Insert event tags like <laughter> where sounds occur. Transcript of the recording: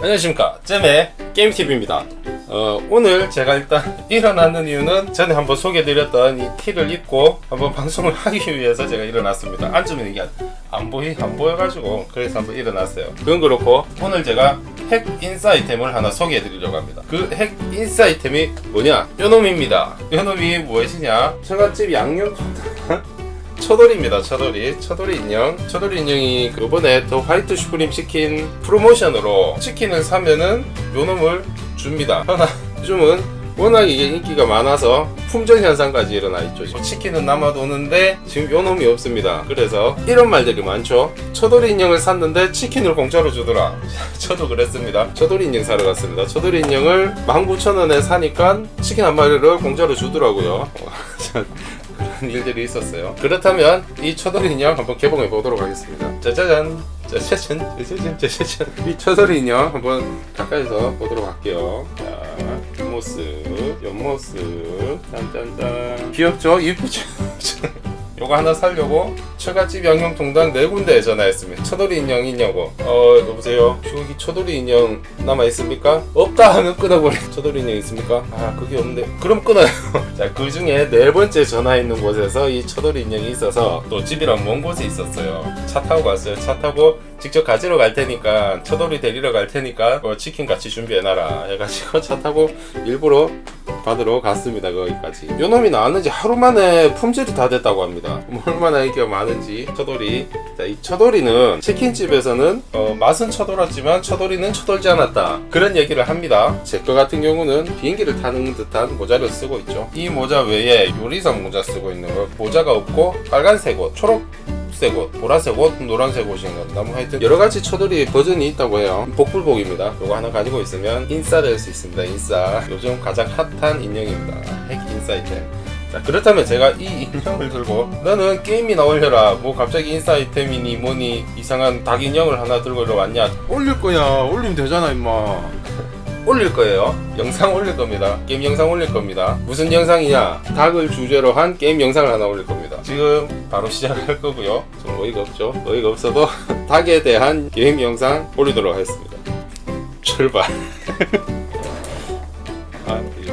안녕하십니까. 잼의 게임TV입니다. 어, 오늘 제가 일단 <laughs> 일어나는 이유는 전에 한번 소개드렸던 이 티를 입고 한번 방송을 <laughs> 하기 위해서 제가 일어났습니다. 앉으면 이게 안 보이 안 보여가지고 그래서 한번 일어났어요. 그건 그렇고 오늘 제가 핵 인사이템을 하나 소개해드리려고 합니다. 그 핵 인사이템이 뭐냐? 요놈입니다. 요놈이 무엇이냐? 처갓집 양념 <laughs> 처돌입니다. 처돌이 처돌이 인형. 처돌이 인형이 그 이번에 더 화이트 슈프림 치킨 프로모션으로 치킨을 사면은 요 놈을 줍니다. 하나 요즘은 워낙 이게 인기가 많아서 품절 현상까지 일어나 있죠. 치킨은 남아도는데 지금 요 놈이 없습니다. 그래서 이런 말들이 많죠. 처돌이 인형을 샀는데 치킨을 공짜로 주더라. <laughs> 저도 그랬습니다. 처돌이 인형 사러 갔습니다. 처돌이 인형을 19,000원에 사니까 치킨 한 마리를 공짜로 주더라고요. <laughs> 그런 일들이 있었어요. 그렇다면 이 처돌이 인형 한번 개봉해 보도록 하겠습니다. 짜자잔, 짜자잔, 짜자잔, 짜자잔. 이 처돌이 인형 한번 가까이서 보도록 할게요. 자, 옆모습, 옆모습, 짠짠짠. 귀엽죠? 이쁘죠? <laughs> 요거 하나 살려고 처갓집 양념통당 네 군데에 전화했습니다. 처돌이 인형 있냐고. 어 여보세요. 여기 처돌이 인형 남아 있습니까? 없다 하면 끊어버려. <laughs> 처돌이 인형 있습니까? 아 그게 없는데. 그럼 끊어요. <laughs> 자그 중에 네 번째 전화했는 곳에서 이 처돌이 인형이 있어서 또 집이랑 먼 곳에 있었어요. 차 타고 갔어요. 차 타고 직접 가지러 갈 테니까 처돌이 데리러 갈 테니까 어, 치킨 같이 준비해놔라 해가지고 <laughs> 차 타고 일부러 받으러 갔습니다 거기까지. 요놈이 나왔는지 하루 만에 품질이 다 됐다고 합니다. <laughs> 뭐 얼마나 인기가 많은지. 처돌이. 자, 이 처돌이는 치킨집에서는 어, 맛은 처돌았지만 처돌이는 처돌지 않았다. 그런 얘기를 합니다. 제 거 같은 경우는 비행기를 타는 듯한 모자를 쓰고 있죠. 이 모자 외에 요리사 모자 쓰고 있는 거. 모자가 없고 빨간색 옷 초록 색 옷, 보라색 옷, 노란색 옷인 건가 뭐 하여튼 여러 가지 처돌이 버전이 있다고 해요. 복불복입니다. 요거 하나 가지고 있으면 인싸 될 수 있습니다. 인싸. 요즘 가장 핫한 인형입니다. 핵 인싸 이템. 자 그렇다면 제가 이 <laughs> 인형을 들고 너는 게임이 나 올려라 뭐 갑자기 인싸 아이템이니 뭐니 이상한 닭 인형을 하나 들고 이러 왔냐 올릴 거야 올리면 되잖아 임마 올릴 거예요. 영상 올릴 겁니다. 게임 영상 올릴 겁니다. 무슨 영상이냐? 닭을 주제로 한 게임 영상을 하나 올릴 겁니다. 지금 바로 시작할 거고요. 좀 어이가 없죠? 어이가 없어도 <laughs> 닭에 대한 게임 영상 올리도록 하겠습니다. 출발. <laughs> 아, 예.